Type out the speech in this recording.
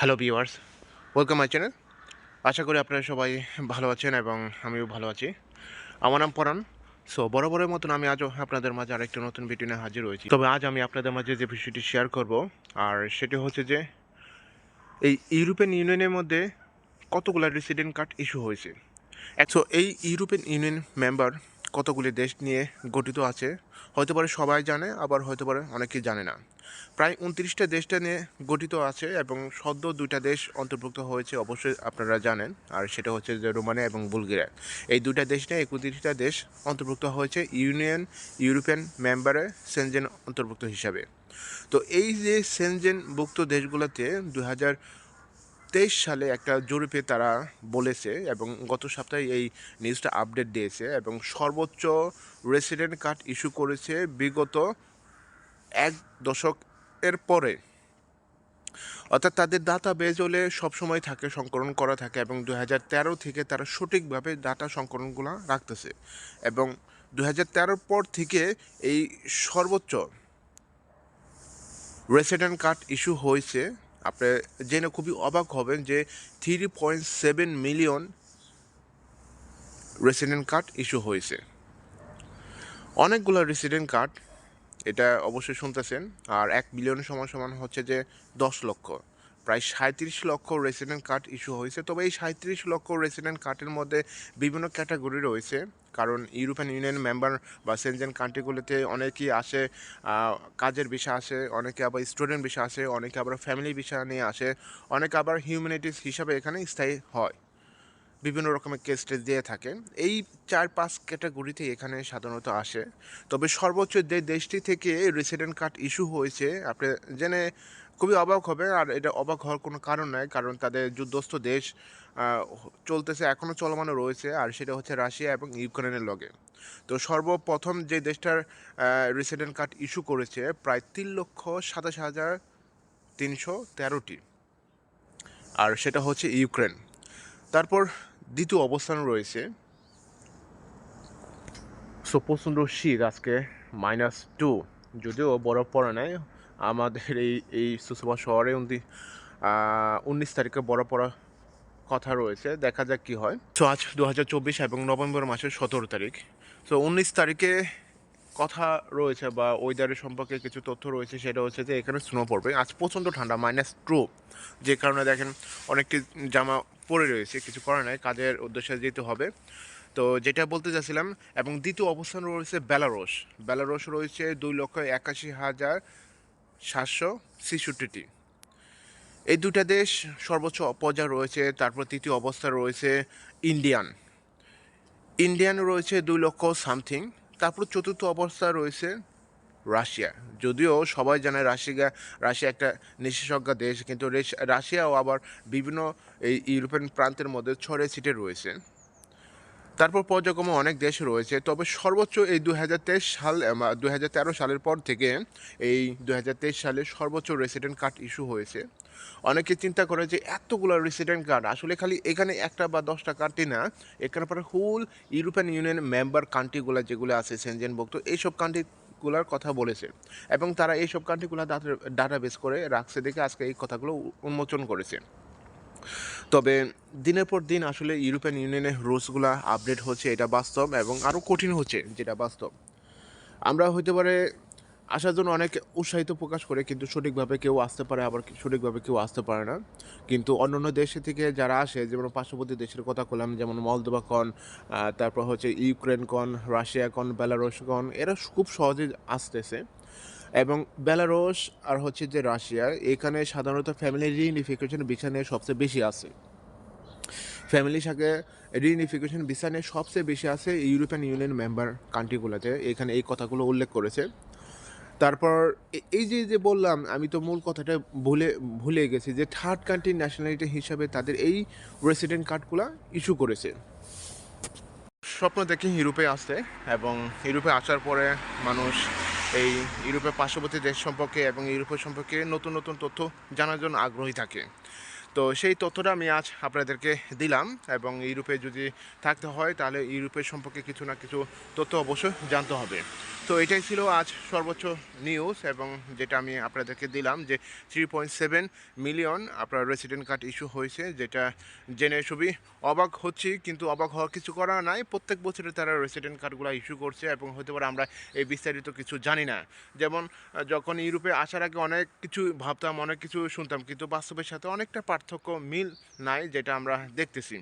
Hello viewers welcome my channel আশা করি আপনারা সবাই ভালো আছেন এবং আমিও ভালো আছি। আমার নাম পরাণ। সো বরাবরের মতন আমি আজও আপনাদের মাঝে আরেকটি নতুন ভিডিও নিয়ে হাজির হয়েছি। তবে আজ আমি আপনাদের মাঝে যে বিষয়টি শেয়ার করব, আর সেটি হচ্ছে যে, এই ইউরোপিয়ান ইউনিয়নের মধ্যে কতগুলো রেসিডেন্ট কার্ড ইস্যু হয়েছে। সো এই ইউরোপিয়ান ইউনিয়ন মেম্বার কতগুলি দেশ নিয়ে গঠিত আছে, হয়তো পারে সবাই জানে, আবার হয়তো পারে অনেকেই জানে না। প্রায় উনত্রিশটা দেশটা নিয়ে গঠিত আছে এবং সদ্য দুইটা দেশ অন্তর্ভুক্ত হয়েছে, অবশ্যই আপনারা জানেন। আর সেটা হচ্ছে যে রোমানিয়া এবং বুলগেরিয়া। এই দুইটা দেশ নিয়ে একত্রিশটা দেশ অন্তর্ভুক্ত হয়েছে, ইউনিয়ন, ইউরোপিয়ান মেম্বারে সেনজেন অন্তর্ভুক্ত হিসাবে। তো এই যে সেনজেনভুক্ত দেশগুলোতে দু হাজার তেইশ সালে একটা জরিপে তারা বলেছে এবং গত সপ্তাহে এই নিউজটা আপডেট দিয়েছে এবং সর্বোচ্চ রেসিডেন্ট কার্ড ইস্যু করেছে বিগত এক দশক এর পরে। অর্থাৎ তাদের ডাটা বেজ হলে সবসময় থাকে, সংকলন করা থাকে এবং দু হাজার তেরো থেকে তারা সঠিকভাবে ডাটা সংকলনগুলো রাখতেছে এবং দু পর থেকে এই সর্বোচ্চ রেসিডেন্ট কার্ড ইস্যু হয়েছে আপনি জেনে খুবই অবাক হবেন যে three point seven million resident card issue হয়েছে। অনেকগুলো রেসিডেন্ট কার্ড এটা অবশ্যই শুনতেছেন, আর এক বিলিয়ন সমান সমান হচ্ছে যে দশ লক্ষ। প্রায় সাঁত্রিশ লক্ষ রেসিডেন্ট কার্ড ইস্যু হয়েছে। তবে এই সাঁত্রিশ লক্ষ রেসিডেন্ট কার্ডের মধ্যে বিভিন্ন ক্যাটাগরি রয়েছে। কারণ ইউরোপিয়ান ইউনিয়ন মেম্বার বা সেনজেন কান্ট্রিগুলোতে অনেকেই আসে কাজের বিষয় আসে, অনেকে আবার স্টুডেন্ট বিষয় আসে, অনেকে আবার ফ্যামিলি বিষয় নিয়ে আসে, অনেকে আবার হিউম্যানিটিস হিসাবে এখানে স্থায়ী হয়। বিভিন্ন রকমের কেস টেস দিয়ে থাকে। এই চার পাঁচ ক্যাটাগরিতে এখানে সাধারণত আসে। তবে সর্বোচ্চ দেশটি থেকে রেসিডেন্ট কার্ড ইস্যু হয়েছে, আপনি জেনে খুবই অবাক হবে, আর এটা অবাক হওয়ার কোনো কারণ নাই, কারণ তাদের যুদ্ধস্থ দেশ চলতেছে এখনও চলমানও রয়েছে, আর সেটা হচ্ছে রাশিয়া এবং ইউক্রেনের লগে। তো সর্বপ্রথম যে দেশটার রেসিডেন্ট কার্ড ইস্যু করেছে, প্রায় তিন লক্ষ সাতাশ হাজার তিনশো তেরোটি। আর সেটা হচ্ছে ইউক্রেন। তারপর দ্বিতীয় অবস্থান রয়েছে। সো প্রচণ্ড শীত আজকে মাইনাস টু যদিও বরফ পড়ে নাই আমাদের এই এই সুসভা শহরে উনি উনিশ তারিখে বরফ পড়ার কথা রয়েছে। দেখা যাক কি হয়। তো আজ দু হাজার চব্বিশ এবং নভেম্বর মাসের সতেরো তারিখ। তো উনিশ তারিখে কথা রয়েছে বা ওয়েদারের সম্পর্কে কিছু তথ্য রয়েছে, সেটা হচ্ছে যে এখানে স্নো পড়বে। আজ প্রচণ্ড ঠান্ডা মাইনাস টু যে কারণে দেখেন অনেকটি জামা পরে রয়েছে, কিছু করার নাই, কাজের উদ্দেশ্যে যেতে হবে। তো যেটা বলতে চাচ্ছিলাম, এবং দ্বিতীয় অবস্থান রয়েছে বেলারস বেলারস রয়েছে দুই লক্ষ একাশি হাজার সাতশো ছেষট্টিটি। এই দুটা দেশ সর্বোচ্চ পর্যায়ে রয়েছে, তারপর তৃতীয় অবস্থা রয়েছে ইন্ডিয়ান। ইন্ডিয়ান রয়েছে দুই লক্ষ সামথিং, তারপর চতুর্থ অবস্থা রয়েছে রাশিয়া। যদিও সবাই জানে রাশিয়া রাশিয়া একটা নিষেধাজ্ঞা দেশ, কিন্তু রেশ- রাশিয়াও আবার বিভিন্ন এই ইউরোপিয়ান প্রান্তের মধ্যে ছড়ে ছিটে রয়েছে। তারপর পর্যায়ক্রমে অনেক দেশ রয়েছে, তবে সর্বোচ্চ এই দু হাজার তেইশ সাল দু হাজার তেরো সালের পর থেকে এই দু হাজার তেইশ সালে সর্বোচ্চ রেসিডেন্ট কার্ড ইস্যু হয়েছে। অনেকে চিন্তা করে যে এতগুলো রেসিডেন্ট কার্ড আসলে খালি এখানে একটা বা দশটা কার্ডই না, এখানে পরে হুল ইউরোপিয়ান ইউনিয়ন মেম্বার কান্ট্রিগুলো যেগুলো আছে সেনজেনভুক্ত এইসব কান্ট্রিগুলোর কথা বলেছে। এবং তারা এইসব কান্ট্রিগুলো ডাটা বেস করে রাখছে দেখে আজকে এই কথাগুলো উন্মোচন করেছে। তবে দিনের পর দিন আসলে ইউরোপিয়ান ইউনিয়নের রুলসগুলো আপডেট হচ্ছে, এটা বাস্তব এবং আরও কঠিন হচ্ছে যেটা বাস্তব। আমরা হইতে পারে আসার জন্য অনেক উৎসাহিত প্রকাশ করে কিন্তু সঠিকভাবে কেউ আসতে পারে, আবার সঠিকভাবে কেউ আসতে পারে না। কিন্তু অন্যান্য দেশ থেকে যারা আসে, যেমন পার্শ্ববর্তী দেশের কথা বললাম, যেমন মলদোবা কন তারপর হচ্ছে ইউক্রেন কন রাশিয়া কন বেলারুশ কন এরা খুব সহজে আসতেছে। এবং বেলারুশ আর হচ্ছে যে রাশিয়া, এখানে সাধারণত ফ্যামিলি রিউনিফিকেশন ভিসা নিয়ে সবচেয়ে বেশি আছে। ফ্যামিলির সাথে রিউনিফিকেশন ভিসা নিয়ে সবচেয়ে বেশি আছে ইউরোপিয়ান ইউনিয়ন মেম্বার কান্ট্রিগুলোতে এখানে এই কথাগুলো উল্লেখ করেছে। তারপর এই যে যে বললাম, আমি তো মূল কথাটা ভুলে ভুলে গেছি যে থার্ড কান্ট্রি ন্যাশনালিটি হিসাবে তাদের এই রেসিডেন্ট কার্ডগুলো ইস্যু করেছে। স্বপ্ন দেখি ইউরোপে আসতে এবং ইউরোপে আসার পরে মানুষ এই ইউরোপের পার্শ্ববর্তী দেশ সম্পর্কে এবং ইউরোপের সম্পর্কে নতুন নতুন তথ্য জানার জন্য আগ্রহী থাকে। তো সেই তথ্যটা আমি আজ আপনাদেরকে দিলাম এবং ইউরোপে যদি থাকতে হয়, তাহলে ইউরোপের সম্পর্কে কিছু না কিছু তথ্য অবশ্যই জানতে হবে। তো এটাই ছিল আজ সর্বোচ্চ নিউজ এবং যেটা আমি আপনাদেরকে দিলাম যে থ্রি পয়েন্ট সেভেন মিলিয়ন আপনার রেসিডেন্ট কার্ড ইস্যু হয়েছে, যেটা জেনে খুবই অবাক হচ্ছি। কিন্তু অবাক হওয়ার কিছু করা নাই। প্রত্যেক বছরে তারা রেসিডেন্ট কার্ডগুলো ইস্যু করছে এবং হতে পারে আমরা এই বিস্তারিত কিছু জানি না। যেমন যখন ইউরোপে আসার আগে অনেক কিছু ভাবতাম, অনেক কিছু শুনতাম, কিন্তু বাস্তবের সাথে অনেকটা পার্থক্য মিল নাই যেটা আমরা দেখতেছি।